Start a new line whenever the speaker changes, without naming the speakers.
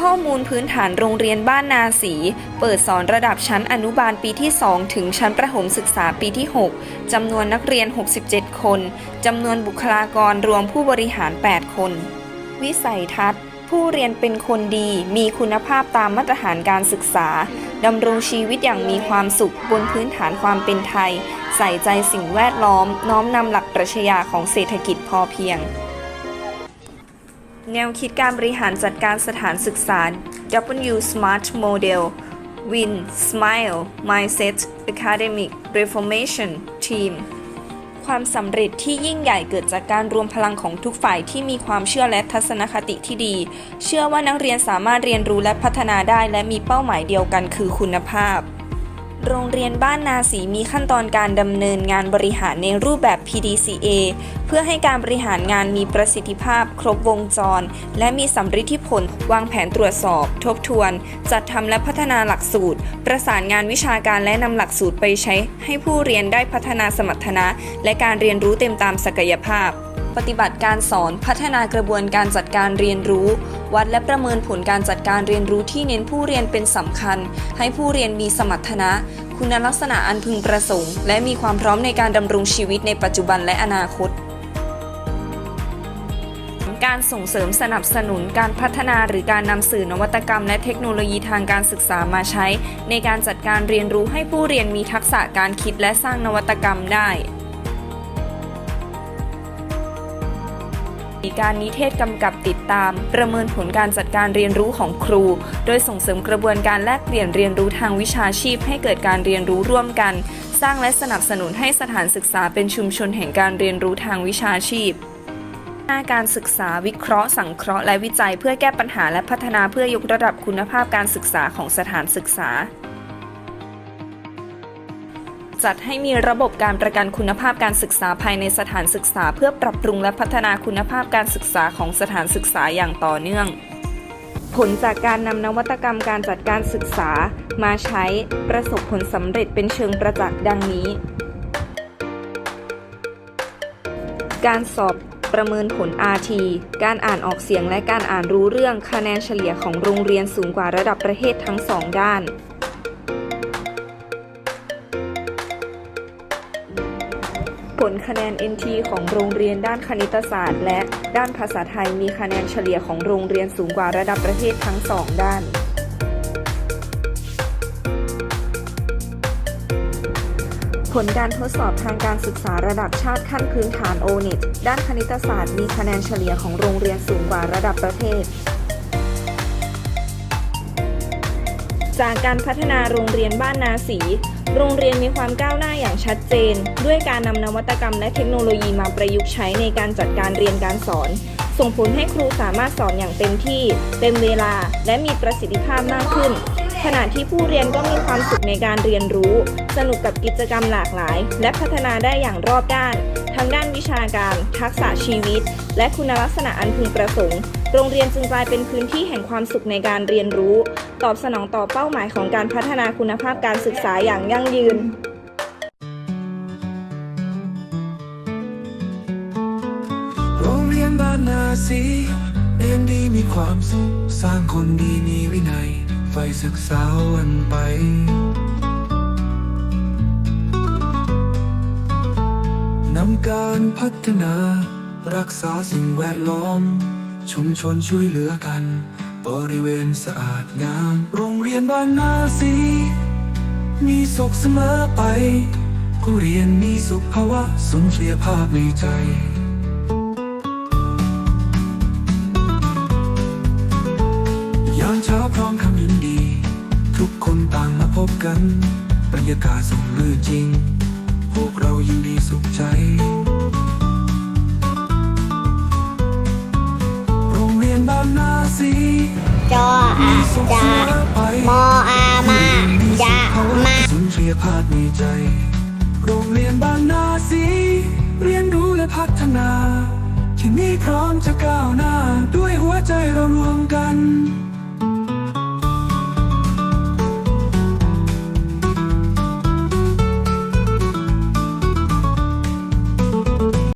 ข้อมูลพื้นฐานโรงเรียนบ้านนาสี เปิดสอนระดับชั้นอนุบาลปีที่ 2 ถึงชั้นประถมศึกษาปีที่ 6 จำนวนนักเรียน 67 คน จำนวนบุคลากรรวมผู้บริหาร 8 คน วิสัยทัศน์ ผู้เรียนเป็นคนดี มีคุณภาพตามมาตรฐานการศึกษา ดำรงชีวิตอย่างมีความสุขบนพื้นฐานความเป็นไทย ใส่ใจสิ่งแวดล้อม น้อมนำหลักปรัชญาของเศรษฐกิจพอเพียง แนวคิดการบริหารจัดการสถานศึกษา W Smart Model Win Smile Mindset Academic Reformation Team ความสำเร็จที่ยิ่งใหญ่เกิดจากการรวมพลังของทุกฝ่ายที่มีความเชื่อและทัศนคติที่ดี เชื่อว่านักเรียนสามารถเรียนรู้และพัฒนาได้และมีเป้าหมายเดียวกันคือคุณภาพ โรงเรียนบ้านนาสีมีขั้นตอนการดำเนินงานบริหารในรูปแบบ PDCA เพื่อให้การบริหารงานมีประสิทธิภาพครบวงจร และมีสัมฤทธิผล วางแผนตรวจสอบ ทบทวน จัดทำและพัฒนาหลักสูตร ประสานงานวิชาการและนำหลักสูตรไปใช้ ให้ผู้เรียนได้พัฒนาสมรรถนะ และการเรียนรู้เต็มตามศักยภาพ ปฏิบัติการสอนพัฒนากระบวนการจัดการเรียนรู้ วัดและประเมินผลการจัดการเรียนรู้ที่เน้นผู้เรียนเป็นสำคัญ ให้ผู้เรียนมีสมรรถนะ คุณลักษณะอันพึงประสงค์ และมีความพร้อมในการดำรงชีวิตในปัจจุบันและอนาคตการส่งเสริมสนับสนุนการพัฒนาหรือการนำสื่อนวัตกรรม และเทคโนโลยีทางการศึกษามาใช้ ในการจัดการเรียนรู้ให้ผู้เรียนมีทักษะการคิดและสร้างนวัตกรรมได้ มีการนิเทศกำกับติดตาม ประเมินผลการจัดการเรียนรู้ของครู โดยส่งเสริมกระบวนการแลกเปลี่ยนเรียนรู้ทางวิชาชีพ ให้เกิดการเรียนรู้ร่วมกัน สร้างและสนับสนุนให้สถานศึกษาเป็นชุมชนแห่งการเรียนรู้ทางวิชาชีพการศึกษาวิเคราะห์ สังเคราะห์และวิจัยเพื่อแก้ปัญหาและพัฒนาเพื่อยกระดับคุณภาพการศึกษาของสถานศึกษา จัดให้มีระบบการประกันคุณภาพการศึกษาภายในสถานศึกษา เพื่อปรับปรุงและพัฒนาคุณภาพการศึกษาของสถานศึกษาอย่างต่อเนื่อง ผลจากการนำนวัตกรรมการจัดการศึกษามาใช้ประสบผลสำเร็จเป็นเชิงประจักษ์ดังนี้ การสอบประเมินผล RT การอ่านออกเสียงและการอ่านรู้เรื่องคะแนนเฉลี่ยของโรงเรียนสูงกว่าระดับประเทศทั้งสองด้าน ผลคะแนน NT ของโรงเรียนด้านคณิตศาสตร์ และด้านภาษาไทยมีคะแนนเฉลี่ยของโรงเรียนสูงกว่าระดับประเทศทั้งสองด้านผลการทดสอบทางการศึกษาระดับชาติขั้นพื้นฐาน o n e t ด้านคณิตศาสตร์มีคะแนนเฉลี่ยของโรงเรียนสูงกว่าระดับประเทศ จากการพัฒนาโรงเรียนบ้านนาสี โรงเรียนมีความก้าวหน้าอย่างชัดเจน ด้วยการนำนวัตกรรมและเทคโนโลยีมาประยุกต์ใช้ในการจัดการเรียนการสอน ส่งผลให้ครูสามารถสอนอย่างเต็มที่ เต็มเวลา และมีประสิทธิภาพมากขึ้น ขณะที่ผู้เรียนก็มีความสุขในการเรียนรู้ สนุกกับกิจกรรมหลากหลาย และพัฒนาได้อย่างรอบด้าน ทั้งด้านวิชาการ ทักษะชีวิต และคุณลักษณะอันพึงประสงค์ โรงเรียนจึงกลายเป็นพื้นที่แห่งความสุขในการเรียนรู้ ตอบสนองต่อเป้าหมายของการพัฒนาคุณภาพการศึกษาอย่างยั่งยืน
โรงเรียนบ้านนา สีเรียนดีมีความสุข สร้างคนดีมีวินัย ไฟศึกษาวันไปนำการพัฒนา รักษาสิ่งแวดล้อม ชุมชนช่วยเหลือกัน บริเวณสะอาดงาม โรงเรียนบ้านนาสี มีสุขเสมอไป ผู้เรียนมีสุขภาวะสุนทรียภาพในใจางมาพบกัน บรรยากาศสมรื่นจริง พวกเรายินดีสุขใจโรงเรียนบ้านนาสี
จออาจา
ไป
มออามาจะมา
สุนทรียภาพในใจ โรงเรียนบ้านนาสีเรียนรู้และพัฒนาที่นี่พร้อมจะก้าวหน้า ด้วยหัวใจเรารวมกัน